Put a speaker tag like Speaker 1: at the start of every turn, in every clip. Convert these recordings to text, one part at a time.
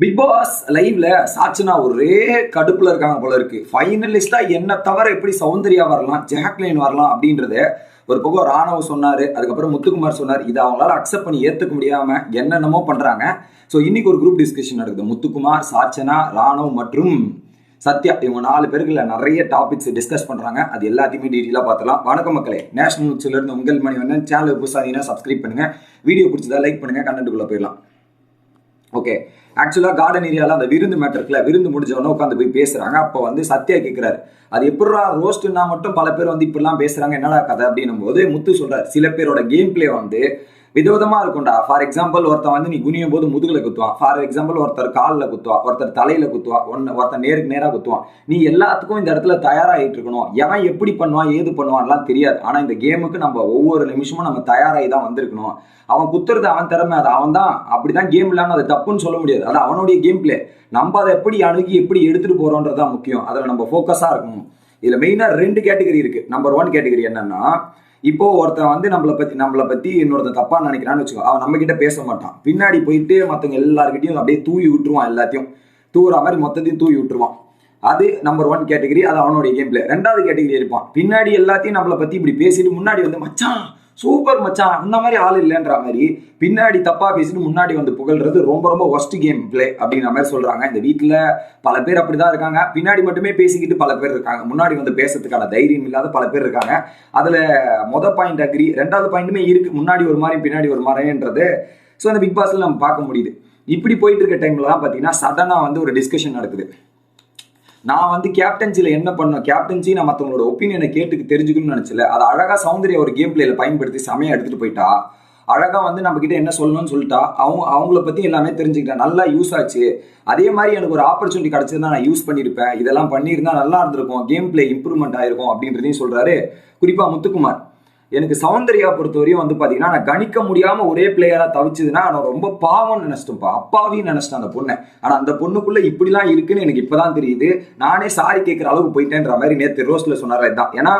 Speaker 1: Big pass லைவ்ல சாச்சனா ஒரே கடுப்புல இருக்காங்க போல இருக்கு. ஃபைனலிஸ்டா என்ன தவிர எப்படி சௌந்தர்யா வரலாம் ஜாக்லைன் வரலாம் அப்படின்றத ஒரு பக்கம் ராணவ் சொன்னாரு அதுக்கப்புறம் முத்துக்குமார் சொன்னார். இதை அவங்களால அக்செப்ட் பண்ணி ஏத்துக்க முடியாம என்னென்னமோ பண்றாங்க. ஸோ இன்னைக்கு ஒரு குரூப் டிஸ்கஷன் நடக்குது. முத்துக்குமார் சாச்சனா ராணவ் மற்றும் சத்யா இவங்க நாலு பேருக்குள்ள நிறைய டாபிக்ஸ் டிஸ்கஸ் பண்றாங்க. அது எல்லாத்தையுமே டீட்டெயிலாக பார்த்துலாம் வணக்கம் மக்களே. நேஷனல் நியூஸ்ல இருந்து உங்கள் மணி வந்து சேனல் புதுசாதீங்கன்னா சப்ஸ்கிரைப் பண்ணுங்க. வீடியோ பிடிச்சதா லைக் பண்ணுங்க. கண்டென்ட்டுக்குள்ள போயிடலாம். ஓகே ஆக்சுவலாக கார்டன் ஏரியாவில் அந்த விருந்து மேட்டர் இருக்குல்ல விருந்து முடிஞ்சவொடனே உட்காந்து போய் பேசுகிறாங்க அப்போ வந்து சத்யா கேட்குறாரு அது எப்படிடா ரோஸ்ட்னா மட்டும் பல பேர் வந்து இப்படிலாம் பேசுகிறாங்க என்னடா கதை? அப்படின்னும் போது முத்து சொல்கிறார் சில பேரோட கேம் பிளே வந்து விதவிதமா இருக்கும்டா. ஃபார் எக்ஸாம்பிள் ஒருத்தன் வந்து நீ குனியும் போது முதுகுல குத்துவான். ஃபார் எக்ஸாம்பிள் ஒருத்தர் காலில் குத்துவா ஒருத்தர் தலையில குத்துவா ஒன்னு ஒருத்தர் நேருக்கு நேராக குத்துவான். நீ எல்லாத்துக்கும் இந்த இடத்துல தயாராகிட்டு இருக்கணும். எவன் எப்படி பண்ணுவான் ஏது பண்ணுவான்லாம் தெரியாது. ஆனா இந்த கேமுக்கு நம்ம ஒவ்வொரு நிமிஷமும் நம்ம தயாராகி தான் வந்திருக்கணும். அவன் குத்துறது அவன் திறமை. அது அவன் தான். அப்படிதான் கேம் இல்லாமல் அது தப்புன்னு சொல்ல முடியாது. அது அவனுடைய கேம் பிளே நம்ம அதை எப்படி அணுகி எப்படி எடுத்துட்டு போறோன்றது தான் முக்கியம். அதில் நம்ம ஃபோக்கஸாக இருக்கணும். இதுல மெயினாக ரெண்டு கேட்டகரி இருக்கு. நம்பர் ஒன் கேட்டகரி என்னன்னா இப்போ ஒருத்தன் வந்து நம்மளை பத்தி நம்மளை பத்தி இன்னொருத்தன் தப்பா நினைக்கிறான்னு வச்சுக்கோ அவன் நம்ம கிட்ட பேச மாட்டான். பின்னாடி போயிட்டு மற்றவங்க எல்லாருக்கிட்டையும் அப்படியே தூவி விட்டுருவான் எல்லாத்தையும். தூவுற மாதிரி மொத்தத்தையும் தூவி விட்டுருவான். அது நம்பர் ஒன் கேட்டகரி அது அவனுடைய கேம் பிளே ரெண்டாவது கேட்டகரி இருப்பான். பின்னாடி எல்லாத்தையும் நம்மளை பத்தி இப்படி பேசிட்டு முன்னாடி வந்து மச்சான் சூப்பர் மச்சான் அந்த மாதிரி ஆள் இல்லைன்ற மாதிரி பின்னாடி தப்பா பேசிட்டு முன்னாடி வந்து புகழ்றது ரொம்ப ரொம்ப ஒஸ்ட் கேம் பிளே அப்படின்ற மாதிரி சொல்றாங்க. இந்த வீட்டில் பல பேர் அப்படிதான் இருக்காங்க. பின்னாடி மட்டுமே பேசிக்கிட்டு பல பேர் இருக்காங்க. முன்னாடி வந்து பேசுறதுக்கான தைரியம் இல்லாத பல பேர் இருக்காங்க. அதுல மொத பாயிண்ட் அக்ரி ரெண்டாவது பாயிண்ட்டுமே இருக்கு. முன்னாடி ஒரு மாதிரி பின்னாடி ஒரு மாதிரின்றது. ஸோ அந்த பிக் பாஸ்ல நம்ம பார்க்க முடியுது. இப்படி போயிட்டு இருக்க டைம்ல தான் பார்த்தீங்கன்னா சடனாக வந்து ஒரு டிஸ்கஷன் நடக்குது. நான் வந்து கேப்டன்சியில் என்ன பண்ணோம் கேப்டன்சி நான் மற்றவங்களோட ஒப்பீனியனை கேட்டுக்கு தெரிஞ்சுக்கணும்னு நினச்சல. அதை அழகாக சௌந்தர்யா ஒரு கேம் பிளேயில் பயன்படுத்தி செமையாக எடுத்துகிட்டு போயிட்டா. அழகாக வந்து நம்ம கிட்ட என்ன சொல்லணும்னு சொல்லிட்டா. அவங்க அவங்கள பற்றி எல்லாமே தெரிஞ்சுக்கிட்டேன் நல்லா யூஸ் ஆச்சு. அதே மாதிரி எனக்கு ஒரு ஆப்பர்ச்சுனிட்டி கிடச்சிருந்தா நான் யூஸ் பண்ணியிருப்பேன் இதெல்லாம் பண்ணியிருந்தா நல்லா இருந்திருக்கும். கேம் பிளே இம்ப்ரூவ்மெண்ட் ஆயிருக்கும் அப்படின்றதையும் சொல்கிறாரு குறிப்பாக முத்துக்குமார். எனக்கு சௌந்தர்யா பொறுத்தவரையும் வந்து பார்த்தீங்கன்னா நான் கணிக்க முடியாமல் ஒரே பிளேயராக தவிச்சதுன்னா நான் ரொம்ப பாவம்னு நினச்சிட்டேன்ப்பா. அப்பாவையும் நினச்சிட்டேன் அந்த பொண்ணை. ஆனால் அந்த பொண்ணுக்குள்ளே இப்படிலாம் இருக்குன்னு எனக்கு இப்போதான் தெரியுது. நானே சாரி கேட்குற அளவுக்கு போயிட்டேன்ற மாதிரி நேற்று ரோஸ்ல சொன்னார் இதுதான் ஏன்னா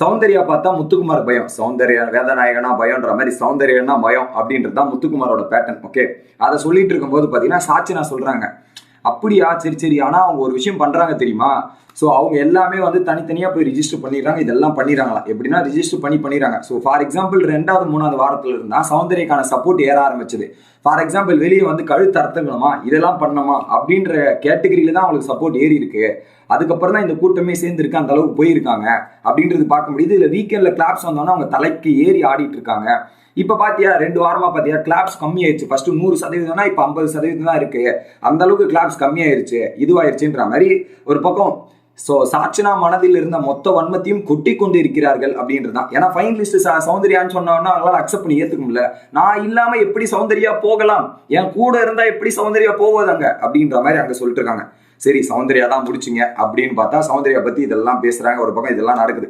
Speaker 1: சௌந்தர்யா பார்த்தா முத்துக்குமார் பயம். சௌந்தர்யா வேதநாயகனா பயம்ன்ற மாதிரி சௌந்தர்யனா பயம் அப்படின்றது தான் முத்துக்குமாரோட பேட்டர்ன் ஓகே அதை சொல்லிட்டு இருக்கும்போது பார்த்தீங்கன்னா சாட்சி நான் சொல்கிறாங்க அப்படியா? சரி சரி. ஆனால் அவங்க ஒரு விஷயம் பண்ணுறாங்க தெரியுமா? ஸோ அவங்க எல்லாமே வந்து தனித்தனியாக போய் ரிஜிஸ்டர் பண்ணிடுறாங்க. இதெல்லாம் பண்ணிடுறாங்களா? எப்படின்னா ரிஜிஸ்டர் பண்ணி பண்ணிடுறாங்க. ஸோ ஃபார் எக்ஸாம்பிள் ரெண்டாவது மூணாவது வாரத்தில் இருந்தால் சௌந்தர்யக்கான சப்போர்ட் ஏற ஆரம்பிச்சது. ஃபார் எக்ஸாம்பிள் வெளியே வந்து கழுத்து அறுத்துக்கணுமா? இதெல்லாம் பண்ணணுமா? அப்படின்ற கேட்டகரியில தான் அவங்களுக்கு சப்போர்ட் ஏறி இருக்கு. அதுக்கப்புறம் தான் இந்த கூட்டமே சேர்ந்துருக்கு. அந்த அளவுக்கு போயிருக்காங்க. அப்படின்றது பார்க்க முடியுது. இதில் வீக்கெண்டில் கிளாப்ஸ் வந்தோன்னா அவங்க தலைக்கு ஏறி ஆடிட்டு இருக்காங்க. இப்போ பாத்தியா ரெண்டு வாரமா பாத்தியா கிளாப்ஸ் கம்மியாயிருச்சு. ஃபர்ஸ்ட் நூறு சதவீதம்னா இப்போ ஐம்பது சதவீதம் தான் இருக்கு. அந்த அளவுக்கு கிளாப்ஸ் கம்மியாயிருச்சு. இதுவாயிருச்சுன்ற மாதிரி ஒரு பக்கம் ஸோ சாட்சினா மனதில் இருந்த மொத்த வன்மத்தையும் கொட்டி கொண்டு இருக்கிறார்கள் அப்படின்றது தான் ஏன்னா ஃபைனலிஸ்ட் சௌந்தர்யான்னு சொன்னோன்னா அவங்களால அக்செப்ட் பண்ணி ஏற்றுக்க முடியல. நான் இல்லாமல் எப்படி சௌந்தர்யா போகலாம்? என் கூட இருந்தால் எப்படி சௌந்தர்யா போவதாங்க அப்படின்ற மாதிரி அங்கே சொல்லிட்டு இருக்காங்க. சரி சௌந்தர்யா தான் முடிச்சிங்க அப்படின்னு பார்த்தா சௌந்தர்யா பற்றி இதெல்லாம் பேசுகிறாங்க ஒரு பக்கம் இதெல்லாம் நடக்குது.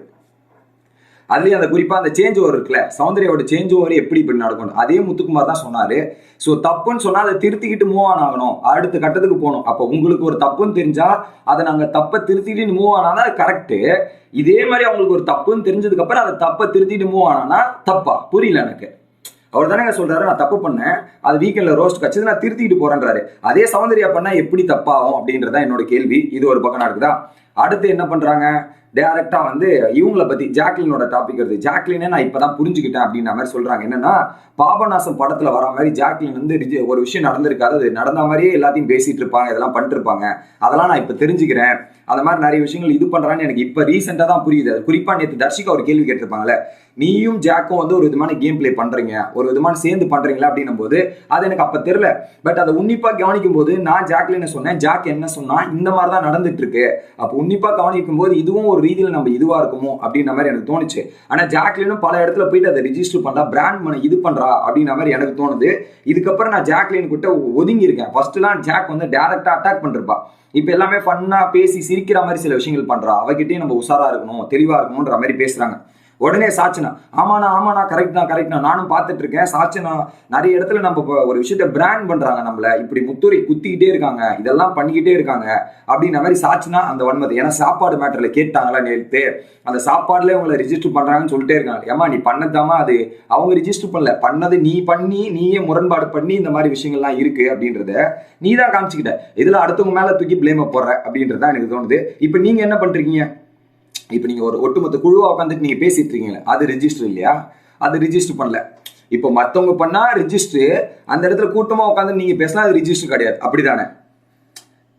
Speaker 1: அதுலேயும் அந்த குறிப்பாக அந்த சேஞ்ச் ஓவர் இருக்குல்ல சௌந்தர்யாவோட சேஞ்ச் ஓவர் எப்படி இப்படி நடக்கணும் அதே முத்துக்குமார் தான் சொன்னாரு. ஸோ தப்புன்னு சொன்னால் அதை திருத்திக்கிட்டு மூவ் ஆன் ஆகணும். அடுத்த கட்டத்துக்கு போகணும். அப்போ உங்களுக்கு ஒரு தப்புன்னு தெரிஞ்சா அதை நாங்கள் தப்பை திருத்திக்கிட்டு மூவ் ஆனால் அது கரெக்டு இதே மாதிரி அவங்களுக்கு ஒரு தப்புன்னு தெரிஞ்சதுக்கப்புறம் அதை தப்பை திருத்திட்டு மூவ் ஆனானா தப்பா? புரியல எனக்கு. அவர் தானே சொல்றாரு நான் தப்பு பண்ணேன். அது வீக்கெண்ட்ல ரோஸ்ட் கட்சி நான் திருத்திட்டு போறேன்றாரு. அதே சௌந்தர்யா பண்ணா எப்படி தப்பாகும் அப்படின்றதான் என்னோட கேள்வி. இது ஒரு பக்கம் நடக்குதா? அடுத்து என்ன பண்ணுறாங்க டேரெக்டாக வந்து இவங்கள பற்றி ஜாக்லினோட டாபிக் வருது. ஜாக்லினே நான் இப்பதான் புரிஞ்சுக்கிட்டேன் அப்படின்ற மாதிரி சொல்கிறாங்க என்னென்னா பாபநாசம் படத்தில் வர மாதிரி ஜாக்லின் வந்து ரிஜி- ஒரு விஷயம் நடந்திருக்காது. அது நடந்த மாதிரியே எல்லாத்தையும் பேசிகிட்டு இருப்பாங்க இதெல்லாம் பண்ணிட்டு இருப்பாங்க. அதெல்லாம் நான் இப்போ தெரிஞ்சுக்கிறேன். அந்த மாதிரி நிறைய விஷயங்கள் இது பண்ணுறான்னு எனக்கு இப்போ ரீசெண்டாக தான் புரியுது. அது குறிப்பாக நேற்று தர்ஷிகா ஒரு கேள்வி கேட்டிருப்பாங்கல்ல நீயும் ஜாக்கும் வந்து ஒரு விதமான கேம் ப்ளே பண்ணுறீங்க ஒரு விதமான சேர்ந்து பண்ணுறீங்களா அப்படின்னும் போது அது எனக்கு அப்போ தெரில பட் அதை உன்னிப்பாக கவனிக்கும் போது நான் ஜாக்லின்னு சொன்னேன். ஜாக் என்ன சொன்னால் இந்த மாதிரி தான் நடந்துட்டு இருக்கு. அப்போ உன்னிப்பா கவனிக்கும் போது இதுவும் ஒரு ரீதியில் நம்ம இதுவா இருக்குமோ அப்படின்ற மாதிரி எனக்கு தோணுச்சு. ஆனா ஜாக்லினும் பல இடத்துல போயிட்டு அதை ரிஜிஸ்டர் பண்ணா பிராண்ட் பண்ண இது பண்றா அப்படின்ற மாதிரி எனக்கு தோணுது. இதுக்கப்புறம் நான் ஜாக்லின் கிட்ட ஒதுங்கி இருக்கேன் ஃபர்ஸ்ட்லாம் ஜாக் வந்து டேரக்டா அட்டாக் பண்ணிருப்பா. இப்போ எல்லாமே ஃபன்னா பேசி சிரிக்கிற மாதிரி சில விஷயங்கள் பண்றா. அவகிட்டயும் நம்ம உஷாராக இருக்கணும் தெளிவா இருக்கணும்ன்ற மாதிரி பேசுறாங்க. உடனே சாட்சினா ஆமாண்ணா ஆமாண்ணா கரெக்ட்ண்ணா கரெக்ட்னா நானும் பார்த்துட்டு இருக்கேன் சாட்சினா நிறைய இடத்துல நம்ம இப்போ ஒரு விஷயத்த பிராண்ட் பண்றாங்க நம்மள. இப்படி முத்துரை குத்திக்கிட்டே இருக்காங்க. இதெல்லாம் பண்ணிக்கிட்டே இருக்காங்க. அப்படின்ற மாதிரி சாட்சினா அந்த வன்மதி ஏன்னா சாப்பாடு மேட்டர்ல கேட்டாங்களா நேற்று அந்த சாப்பாடுல உங்களை ரிஜிஸ்டர் பண்றாங்கன்னு சொல்லிட்டே இருக்காங்க. ஏமா நீ பண்ணதாமா அது? அவங்க ரிஜிஸ்டர் பண்ணல. பண்ணது நீ பண்ணி நீயே முரண்பாடு பண்ணி இந்த மாதிரி விஷயங்கள்லாம் இருக்கு அப்படின்றத நீ தான் காமிச்சுக்கிட்ட. இதுல அடுத்தவங்க மேல தூக்கி பிளேம போடுற அப்படின்றது தான் எனக்கு தோணுது. இப்போ நீங்க என்ன பண்றீங்க? இப்போ நீங்க ஒரு ஒட்டுமொத்த குழுவா உட்காந்துட்டு நீங்க பேசிட்டு இருக்கீங்களே அது ரிஜிஸ்டர் இல்லையா? அது ரிஜிஸ்டர் பண்ணல. இப்போ மத்தவங்க பண்ணா ரிஜிஸ்டர் அந்த இடத்துல கூட்டமா உட்காந்து நீங்க பேசினா அது ரிஜிஸ்டர் கிடையாது. அப்படி தானே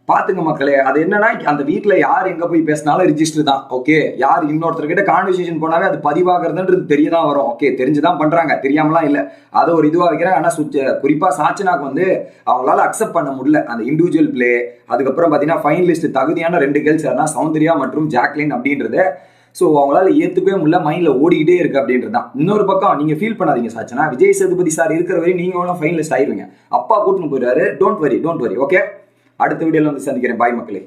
Speaker 1: பாத்துங்க மக்களே அது என்னன்னா அந்த வீட்டில் யார் எங்க போய் பேசினாலும் ரிஜிஸ்டர் தான் ஓகே யார் இன்னொருத்தர்கிட்ட கான்வர்சேஷன் போனாவே அது பதிவாகிறதுன்றது தெரியதான் வரும் ஓகே தெரிஞ்சுதான் பண்றாங்க தெரியாமலாம் இல்ல. அதை ஒரு இதுவா வைக்கிறேன். ஆனா சுச்ச குறிப்பா சாச்சனாக்கு வந்து அவங்களால அக்செப்ட் பண்ண முடியல. அந்த இண்டிவிஜுவல் பிளே அதுக்கப்புறம் பாத்தீங்கன்னா ஃபைனலிஸ்ட் தகுதியான ரெண்டு கேர்ள்ஸ் யாருன்னா சௌந்தர்யா மற்றும் ஜாக்லின் அப்படின்றத ஸோ அவங்களால ஏத்துக்கவே முடியல மைண்ட்ல ஓடிக்கிட்டே இருக்கு அப்படின்றது தான். இன்னொரு பக்கம் நீங்க ஃபீல் பண்ணாதீங்க சாச்சனா விஜய் சேதுபதி சார் இருக்கிற வரையும் நீங்க ஃபைனலிஸ்ட் ஆயிருவீங்க. அப்பா கூட்டின்னு போயிடுறாரு don't worry don't worry okay அடுத்த வீடியோவில் வந்து சந்திக்கிறேன். பாய் மக்களே.